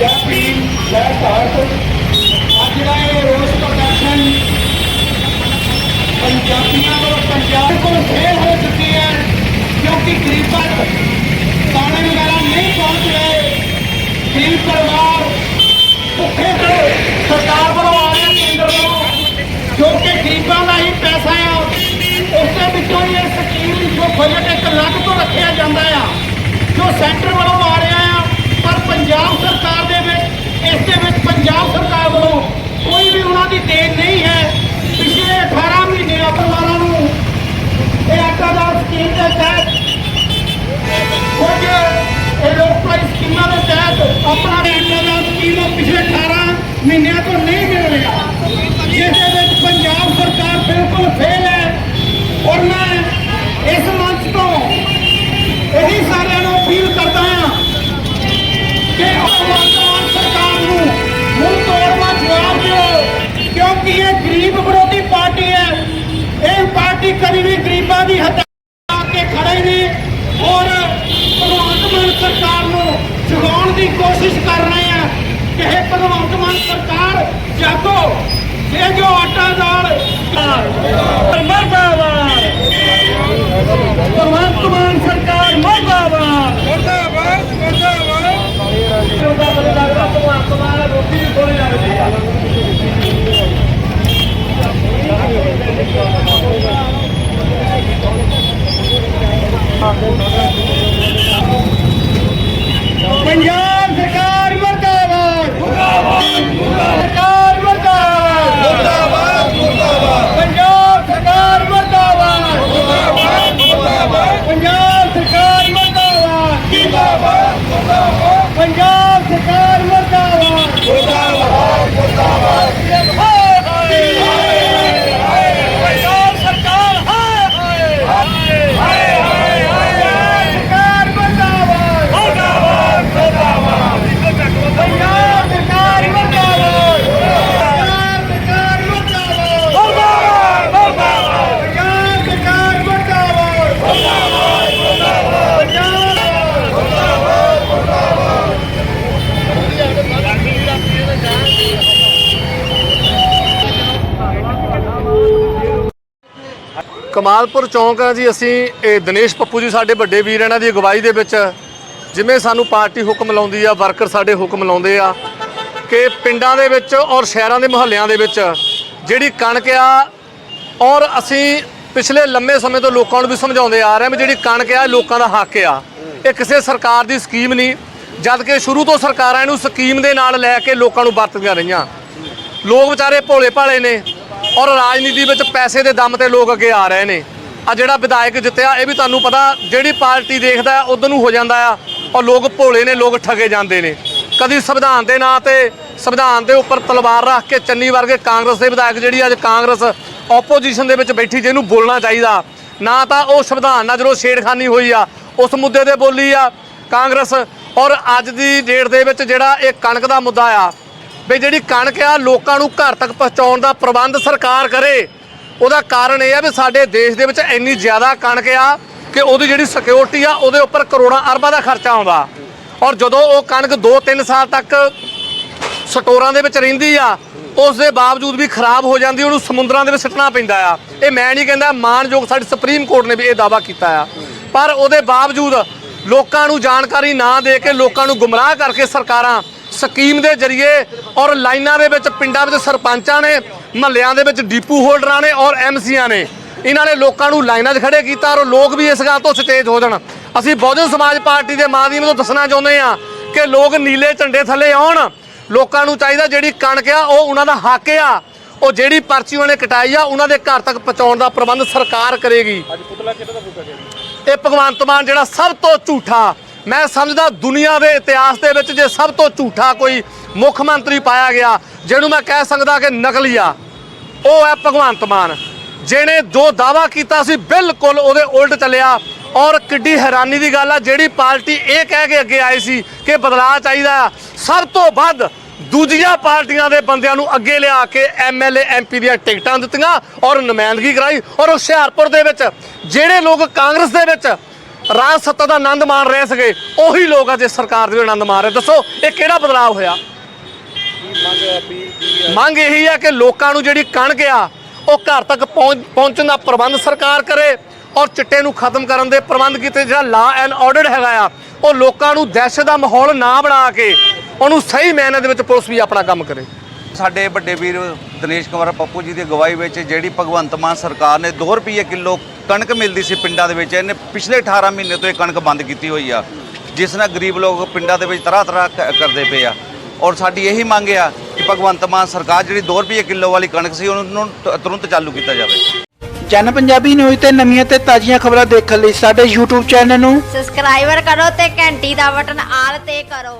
ਜੈ ਭੀਮ ਜੈ ਭਾਰਤ ਅੱਜ ਦਾ ਇਹ ਰੋਸ ਪ੍ਰਦਰਸ਼ਨ ਪੰਜਾਬੀਆਂ ਕੋਲ ਫੇਲ ਹੋ ਚੁੱਕੀ ਹੈ। ਕਿਉਂਕਿ ਗਰੀਬਾਂ ਤੱਕ ਨਹੀਂ ਪਹੁੰਚ ਰਹੇ। ਗਰੀਬ ਪਰਿਵਾਰ ਭੁੱਖੇ ਤੋਂ ਸਰਕਾਰ ਵੱਲੋਂ ਆ ਰਿਹਾ ਕੇਂਦਰ ਵੱਲੋਂ। ਜੋ ਕਿ ਗਰੀਬਾਂ ਦਾ ਹੀ ਪੈਸਾ ਆ। ਉਸ ਵਿੱਚੋਂ ਹੀ ਇਹ ਸਕੀਮ ਜੋ ਬਜਟ ਇੱਕ ਲੱਖ ਤੋਂ ਰੱਖਿਆ ਜਾਂਦਾ ਆ। ਜੋ ਸੈਂਟਰ ਵੱਲੋਂ ਆਪਣਾ ਆਟਾ ਦਾਲ ਸਕੀਮ ਪਿਛਲੇ 18 ਮਹੀਨਿਆਂ ਤੋਂ ਨਹੀਂ ਮਿਲ ਰਿਹਾ। ਜਿਸ ਦੇ ਵਿੱਚ ਪੰਜਾਬ ਸਰਕਾਰ ਬਿਲਕੁਲ ਫੇਲ ਹੈ ਔਰ ਮੈਂ ਇਸ ਮੰਚ ਤੋਂ ਇਹੀ ਸਾਰਿਆਂ ਨੂੰ ਅਪੀਲ ਕਰਦਾ ਹਾਂ ਕਿ ਵਰਤਮਾਨ ਸਰਕਾਰ ਨੂੰ ਮੂੰਹ ਤੋੜਵਾ ਜਵਾਬ ਦਿਓ, ਕਿਉਂਕਿ ਇਹ ਗਰੀਬ ਵਿਰੋਧੀ ਪਾਰਟੀ ਹੈ। ਇਹ ਪਾਰਟੀ ਕਦੀ ਵੀ ਗਰੀਬਾਂ ਦੀ ਹੱਤਾ ਕੇ ਖੜੇ ਨੇ ਔਰ ਭਗਵੰਤ ਮਾਨ ਸਰਕਾਰ ਨੂੰ ਜਗਾਉਣ ਦੀ ਕੋਸ਼ਿਸ਼ ਕਰ ਰਹੇ ਆ ਭਗਵੰਤ ਮਾਨ ਸਰਕਾਰ ਜਾਗੋ ਜੇ ਜੋ ਆਟਾ ਦਾਲ ਮਰਦਾਬਾਦ ਭਗਵੰਤ ਮਾਨ ਸਰਕਾਰ ਮਰਦਾਬਾਦ ਮੁਰਦਾਬਾਦ ਮੁਰਦਾਬਾਦ ਪੰਜਾਬ ਸਰਕਾਰ ਮਰਦਾਬਾਦ ਮੁਰਦਾਬਾਦ ਸਰਕਾਰ ਮਰਦਾਬਾਦ ਮੁਰਦਾਬਾਦ ਮੁਰਦਾਬਾਦ ਪੰਜਾਬ ਸਰਕਾਰ ਮਰਦਾਬਾਦ ਮੁਰਦਾਬਾਦ ਮੁਰਦਾਬਾਦ ਪੰਜਾਬ ਸਰਕਾਰ ਮਰਦਾਬਾਦ ਜਿੰਦਾਬਾਦ ਮੁਰਦਾਬਾਦ ਪੰਜਾਬ ਸਰਕਾਰ ਮਰਦਾਬਾਦ ਮੁਰਦਾਬਾਦ ਮੁਰਦਾਬਾਦ ਪੰਜਾਬ ਸਰਕਾਰ ਹਾਏ ਹਾਏ ਸਰਕਾਰ ਮਰਦਾਬਾਦ ਮੁਰਦਾਬਾਦ ਮੁਰਦਾਬਾਦ ਪੰਜਾਬ ਸਰਕਾਰ ਮਰਦਾਬਾਦ ਪੰਜਾਬ ਸਰਕਾਰ ਮਰਦਾਬਾਦ ਮੁਰਦਾਬਾਦ ਪੰਜਾਬ ਸਰਕਾਰ ਮਰਦਾਬਾਦ ਪੰਜਾਬ ਕਮਾਲਪੁਰ ਚੌਂਕ ਆ ਜੀ, ਅਸੀਂ ਇਹ ਦਿਨੇਸ਼ ਪੱਪੂ ਜੀ ਸਾਡੇ ਵੱਡੇ ਵੀਰ ਇਹਨਾਂ ਦੀ ਅਗਵਾਈ ਦੇ ਵਿੱਚ, ਜਿਵੇਂ ਸਾਨੂੰ ਪਾਰਟੀ ਹੁਕਮ ਲਾਉਂਦੀ ਆ, ਵਰਕਰ ਸਾਡੇ ਹੁਕਮ ਲਾਉਂਦੇ ਆ, ਕਿ ਪਿੰਡਾਂ ਦੇ ਵਿੱਚ ਔਰ ਸ਼ਹਿਰਾਂ ਦੇ ਮੁਹੱਲਿਆਂ ਦੇ ਵਿੱਚ ਜਿਹੜੀ ਕਣਕ ਆ, ਔਰ ਅਸੀਂ ਪਿਛਲੇ ਲੰਮੇ ਸਮੇਂ ਤੋਂ ਲੋਕਾਂ ਨੂੰ ਵੀ ਸਮਝਾਉਂਦੇ ਆ ਰਹੇ ਹਾਂ ਵੀ ਜਿਹੜੀ ਕਣਕ ਆ, ਇਹ ਲੋਕਾਂ ਦਾ ਹੱਕ ਆ। ਇਹ ਕਿਸੇ ਸਰਕਾਰ ਦੀ ਸਕੀਮ ਨਹੀਂ, ਜਦ ਕਿ ਸ਼ੁਰੂ ਤੋਂ ਸਰਕਾਰਾਂ ਇਹਨੂੰ ਸਕੀਮ ਦੇ ਨਾਲ ਲੈ ਕੇ ਲੋਕਾਂ ਨੂੰ ਵਰਤਦੀਆਂ ਰਹੀਆਂ। ਲੋਕ ਵਿਚਾਰੇ ਭੋਲੇ ਭਾਲੇ ਨੇ ਔਰ ਰਾਜਨੀਤੀ ਵਿੱਚ ਪੈਸੇ ਦੇ ਦਮ ਤੇ ਲੋਕ ਅੱਗੇ ਆ ਰਹੇ ਨੇ। ਆ ਜਿਹੜਾ ਵਿਧਾਇਕ ਜਿੱਤਿਆ, ਇਹ ਵੀ ਤੁਹਾਨੂੰ ਪਤਾ, ਜਿਹੜੀ ਪਾਰਟੀ ਦੇਖਦਾ, ਉਧਰ ਨੂੰ ਹੋ ਜਾਂਦਾ ਆ ਔਰ ਲੋਕ ਭੋਲੇ ਨੇ, ਲੋਕ ਠੱਗੇ ਜਾਂਦੇ ਨੇ। ਕਦੀ ਸੰਵਿਧਾਨ ਦੇ ਨਾਂ ਤੇ, ਸੰਵਿਧਾਨ ਦੇ ਉੱਪਰ ਤਲਵਾਰ ਰੱਖ ਕੇ ਚੰਨੀ ਵਰਗੇ ਕਾਂਗਰਸ ਦੇ ਵਿਧਾਇਕ, ਜਿਹੜੀ ਅੱਜ ਕਾਂਗਰਸ ਆਪੋਜੀਸ਼ਨ ਦੇ ਵਿੱਚ ਬੈਠੀ ਜਿਹਨੂੰ ਬੋਲਣਾ ਚਾਹੀਦਾ। ਨਾ ਤਾਂ ਉਹ ਸੰਵਿਧਾਨ ਨਾਲ ਜਦੋਂ ਛੇੜਖਾਨੀ ਹੋਈ ਆ, ਉਸ ਮੁੱਦੇ ਤੇ ਬੋਲੀ ਆ ਕਾਂਗਰਸ। ਔਰ ਅੱਜ ਦੀ ਡੇਟ ਦੇ ਵਿੱਚ ਜਿਹੜਾ ਇਹ ਕਣਕ ਦਾ ਮੁੱਦਾ ਆ ਵੀ ਜਿਹੜੀ ਕਣਕ ਆ ਲੋਕਾਂ ਨੂੰ ਘਰ ਤੱਕ ਪਹੁੰਚਾਉਣ ਦਾ ਪ੍ਰਬੰਧ ਸਰਕਾਰ ਕਰੇ, ਉਹਦਾ ਕਾਰਨ ਇਹ ਆ ਵੀ ਸਾਡੇ ਦੇਸ਼ ਦੇ ਵਿੱਚ ਇੰਨੀ ਜ਼ਿਆਦਾ ਕਣਕ ਆ ਕਿ ਉਹਦੀ ਜਿਹੜੀ ਸਿਕਿਉਰਿਟੀ ਆ, ਉਹਦੇ ਉੱਪਰ ਕਰੋੜਾਂ ਅਰਬਾਂ ਦਾ ਖਰਚਾ ਆਉਂਦਾ। ਔਰ ਜਦੋਂ ਉਹ ਕਣਕ 2-3 ਸਾਲ ਤੱਕ ਸਟੋਰਾਂ ਦੇ ਵਿੱਚ ਰਹਿੰਦੀ ਆ, ਉਸ ਦੇ ਬਾਵਜੂਦ ਵੀ ਖਰਾਬ ਹੋ ਜਾਂਦੀ, ਉਹਨੂੰ ਸਮੁੰਦਰਾਂ ਦੇ ਵਿੱਚ ਸਿੱਟਣਾ ਪੈਂਦਾ ਆ। ਇਹ ਮੈਂ ਨਹੀਂ ਕਹਿੰਦਾ, ਮਾਨਯੋਗ ਸਾਡੀ ਸੁਪਰੀਮ ਕੋਰਟ ਨੇ ਵੀ ਇਹ ਦਾਵਾ ਕੀਤਾ ਆ। ਪਰ ਉਹਦੇ ਬਾਵਜੂਦ ਲੋਕਾਂ ਨੂੰ ਜਾਣਕਾਰੀ ਨਾ ਦੇ ਕੇ ਲੋਕਾਂ ਨੂੰ ਗੁੰਮਰਾਹ ਕਰਕੇ ਸਰਕਾਰਾਂ ਸਕੀਮ ਦੇ ਜ਼ਰੀਏ ਔਰ ਲਾਈਨਾਂ ਦੇ ਵਿੱਚ ਪਿੰਡਾਂ ਵਿੱਚ ਸਰਪੰਚਾਂ ਨੇ ਮਹੱਲਿਆਂ ਦੇ ਵਿੱਚ ਡੀਪੂ ਹੋਲਡਰਾਂ ਨੇ ਔਰ ਐਮਸੀਆਂ ਨੇ। ਇਹਨਾਂ ਨੇ ਲੋਕਾਂ ਨੂੰ ਲਾਈਨਾਂ 'ਚ ਖੜੇ ਕੀਤਾ ਔਰ ਲੋਕ ਵੀ ਇਸ ਗੱਲ ਤੋਂ ਸੁਚੇਤ ਹੋ ਜਾਣ। ਅਸੀਂ ਬਹੁਜਨ ਸਮਾਜ ਪਾਰਟੀ ਦੇ ਮਾਧਿਅਮ ਤੋਂ ਦੱਸਣਾ ਚਾਹੁੰਦੇ ਆ ਕਿ ਲੋਕ ਨੀਲੇ ਝੰਡੇ ਥੱਲੇ ਆਉਣ। ਲੋਕਾਂ ਨੂੰ ਚਾਹੀਦਾ ਜਿਹੜੀ ਕਣਕ ਆ ਉਹ ਉਹਨਾਂ ਦਾ ਹੱਕ ਆ। ਉਹ ਜਿਹੜੀ ਪਰਚੀ ਉਹਨੇ ਕਟਾਈ ਆ ਉਹਨਾਂ ਦੇ ਘਰ ਤੱਕ ਪਹੁੰਚਾਉਣ ਦਾ ਪ੍ਰਬੰਧ ਸਰਕਾਰ ਕਰੇਗੀ। ਇਹ ਭਗਵੰਤ ਮਾਨ ਜਿਹੜਾ ਸਭ ਤੋਂ ਝੂਠਾ ਮੈਂ ਸਮਝਦਾ ਦੁਨੀਆ ਦੇ ਇਤਿਹਾਸ ਦੇ ਵਿੱਚ ਜੇ ਸਭ ਤੋਂ ਝੂਠਾ ਕੋਈ ਮੁੱਖ ਮੰਤਰੀ ਪਾਇਆ ਗਿਆ, ਜਿਹਨੂੰ ਮੈਂ ਕਹਿ ਸਕਦਾ ਕਿ ਨਕਲੀਆ ਉਹ ਹੈ ਭਗਵੰਤ ਮਾਨ। ਜਿਹਨੇ ਜੋ ਦਾਵਾ ਕੀਤਾ ਸੀ, ਬਿਲਕੁਲ ਉਹਦੇ ਉਲਟ ਚੱਲਿਆ ਔਰ ਕਿੱਡੀ ਹੈਰਾਨੀ ਦੀ ਗੱਲ ਆ, ਜਿਹੜੀ ਪਾਰਟੀ ਇਹ ਕਹਿ ਕੇ ਅੱਗੇ ਆਈ ਸੀ ਕਿ ਬਦਲਾਅ ਚਾਹੀਦਾ ਆ, ਸਭ ਤੋਂ ਵੱਧ ਦੂਜੀਆਂ ਪਾਰਟੀਆਂ ਦੇ ਬੰਦਿਆਂ ਨੂੰ ਅੱਗੇ ਲਿਆ ਕੇ ਐਮਐਲਏ ਐਮਪੀ ਦੀਆਂ ਟਿਕਟਾਂ ਦਿੱਤੀਆਂ ਔਰ ਨੁਮਾਇੰਦਗੀ ਕਰਾਈ ਔਰ ਹੁਸ਼ਿਆਰਪੁਰ ਦੇ ਵਿੱਚ ਜਿਹੜੇ ਲੋਕ ਕਾਂਗਰਸ ਦੇ ਵਿੱਚ ਰਾਜ ਸੱਤਾ ਦਾ ਆਨੰਦ ਮਾਣ ਰਹੇ ਸੀਗੇ, ਉਹੀ ਲੋਕ ਅੱਜ ਇਸ ਸਰਕਾਰ ਦੇ ਆਨੰਦ ਮਾਣ ਰਹੇ। ਦੱਸੋ, ਇਹ ਕਿਹੜਾ ਬਦਲਾਅ ਹੋਇਆ? ਮੰਗ ਇਹੀ ਆ ਕਿ ਲੋਕਾਂ ਨੂੰ ਜਿਹੜੀ ਕਣਕ ਆ, ਉਹ ਘਰ ਤੱਕ ਪਹੁੰਚ- ਪਹੁੰਚਣ ਦਾ ਪ੍ਰਬੰਧ ਸਰਕਾਰ ਕਰੇ ਔਰ ਚਿੱਟੇ ਨੂੰ ਖਤਮ ਕਰਨ ਦੇ ਪ੍ਰਬੰਧ ਕੀਤੇ। ਜਿਹੜਾ ਲਾ ਐਂਡ ਆਰਡਰ ਹੈਗਾ ਆ, ਉਹ ਲੋਕਾਂ ਨੂੰ ਦਹਿਸ਼ਤ ਦਾ ਮਾਹੌਲ ਨਾ ਬਣਾ ਕੇ ਉਹਨੂੰ ਸਹੀ ਮੈਨੇ ਦੇ ਵਿੱਚ ਪੁਲਿਸ ਵੀ ਆਪਣਾ ਕੰਮ ਕਰੇ। ਸਾਡੇ ਵੱਡੇ ਵੀਰ ਦਿਨੇਸ਼ ਕੁਮਾਰ ਪੱਪੂ ਜੀ ਦੀ ਅਗਵਾਈ ਵਿੱਚ ਜਿਹੜੀ ਭਗਵੰਤ ਮਾਨ ਸਰਕਾਰ ਨੇ 2 ਰੁਪਏ ਕਿਲੋ ਕਣਕ ਮਿਲਦੀ ਸੀ ਪਿੰਡਾਂ ਦੇ ਵਿੱਚ ਇਹਨੇ ਪਿਛਲੇ 18 ਮਹੀਨੇ ਤੋਂ ਇਹ ਕਣਕ ਬੰਦ ਕੀਤੀ ਹੋਈ ਆ। ਜਿਸ ਨਾਲ ਗਰੀਬ ਲੋਕ ਪਿੰਡਾਂ ਦੇ ਵਿੱਚ ਤਰ੍ਹਾਂ ਤਰ੍ਹਾਂ ਕਰਦੇ ਪਏ ਆ। ਔਰ ਸਾਡੀ ਇਹੀ ਮੰਗ ਆ ਕਿ ਭਗਵੰਤ ਮਾਨ ਸਰਕਾਰ ਜਿਹੜੀ 2 ਰੁਪਏ ਕਿਲੋ ਵਾਲੀ ਕਣਕ ਸੀ ਉਹਨੂੰ ਤੁਰੰਤ ਚਾਲੂ ਕੀਤਾ ਜਾਵੇ। ਜਨ ਪੰਜਾਬੀ ਨਿਊਜ਼ ਤੇ ਨਵੀਆਂ ਤੇ ਤਾਜ਼ੀਆਂ ਖਬਰਾਂ ਦੇਖਣ ਲਈ ਸਾਡੇ YouTube ਚੈਨਲ ਨੂੰ ਸਬਸਕ੍ਰਾਈਬਰ ਕਰੋ ਤੇ ਘੰਟੀ ਦਾ ਬਟਨ ਆਲ ਤੇ ਕਰੋ।